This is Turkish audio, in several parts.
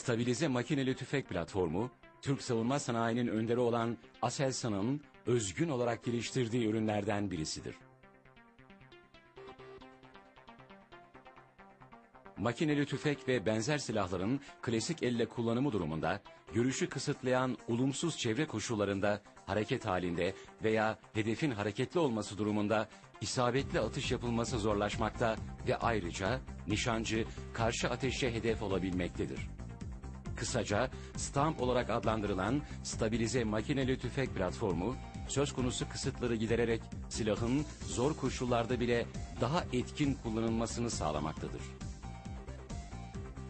Stabilize makineli tüfek platformu, Türk savunma sanayinin önderi olan Aselsan'ın özgün olarak geliştirdiği ürünlerden birisidir. Makineli tüfek ve benzer silahların klasik elle kullanımı durumunda, görüşü kısıtlayan olumsuz çevre koşullarında hareket halinde veya hedefin hareketli olması durumunda isabetli atış yapılması zorlaşmakta ve ayrıca nişancı karşı ateşe hedef olabilmektedir. Kısaca stamp olarak adlandırılan stabilize makineli tüfek platformu, söz konusu kısıtları gidererek silahın zor koşullarda bile daha etkin kullanılmasını sağlamaktadır.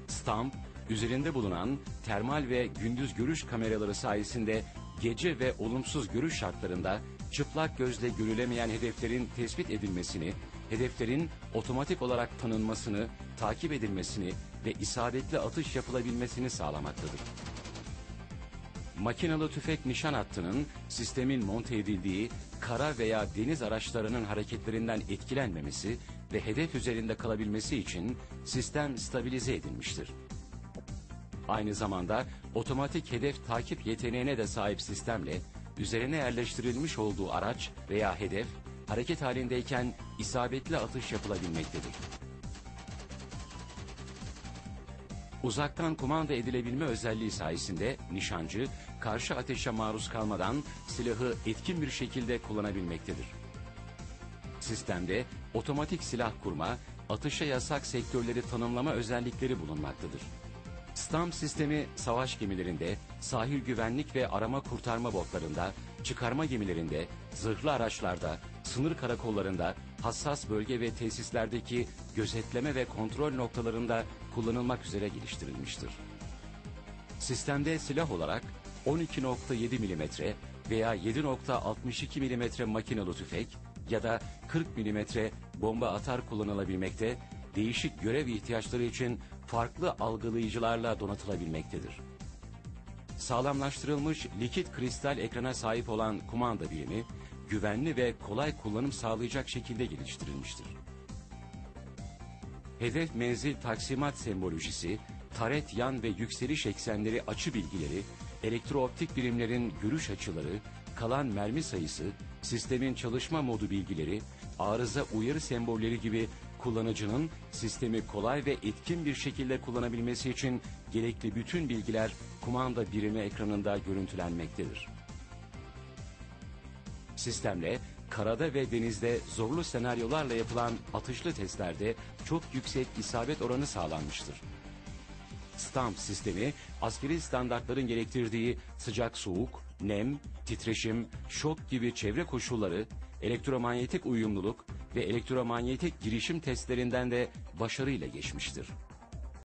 Stamp, üzerinde bulunan termal ve gündüz görüş kameraları sayesinde gece ve olumsuz görüş şartlarında çıplak gözle görülemeyen hedeflerin tespit edilmesini, hedeflerin otomatik olarak tanınmasını, takip edilmesini ve isabetli atış yapılabilmesini sağlamaktadır. Makinalı tüfek nişan hattının sistemin monte edildiği kara veya deniz araçlarının hareketlerinden etkilenmemesi ve hedef üzerinde kalabilmesi için sistem stabilize edilmiştir. Aynı zamanda otomatik hedef takip yeteneğine de sahip sistemle üzerine yerleştirilmiş olduğu araç veya hedef hareket halindeyken isabetli atış yapılabilmektedir. Uzaktan kumanda edilebilme özelliği sayesinde nişancı karşı ateşe maruz kalmadan silahı etkin bir şekilde kullanabilmektedir. Sistemde otomatik silah kurma, atışa yasak sektörleri tanımlama özellikleri bulunmaktadır. STAM sistemi savaş gemilerinde, sahil güvenlik ve arama kurtarma botlarında, çıkarma gemilerinde, zırhlı araçlarda, sınır karakollarında, hassas bölge ve tesislerdeki gözetleme ve kontrol noktalarında kullanılmak üzere geliştirilmiştir. Sistemde silah olarak 12.7 mm veya 7.62 mm makinalı tüfek ya da 40 mm bomba atar kullanılabilmekte, değişik görev ihtiyaçları için farklı algılayıcılarla donatılabilmektedir. Sağlamlaştırılmış likit kristal ekrana sahip olan kumanda birimi, güvenli ve kolay kullanım sağlayacak şekilde geliştirilmiştir. Hedef menzil taksimat sembolojisi, taret yan ve yükseliş eksenleri açı bilgileri, elektrooptik birimlerin görüş açıları, kalan mermi sayısı, sistemin çalışma modu bilgileri, arıza uyarı sembolleri gibi kullanıcının sistemi kolay ve etkin bir şekilde kullanabilmesi için gerekli bütün bilgiler kumanda birimi ekranında görüntülenmektedir. Sistemle karada ve denizde zorlu senaryolarla yapılan atışlı testlerde çok yüksek isabet oranı sağlanmıştır. Stamp sistemi askeri standartların gerektirdiği sıcak soğuk, nem, titreşim, şok gibi çevre koşulları, elektromanyetik uyumluluk ve elektromanyetik girişim testlerinden de başarıyla geçmiştir.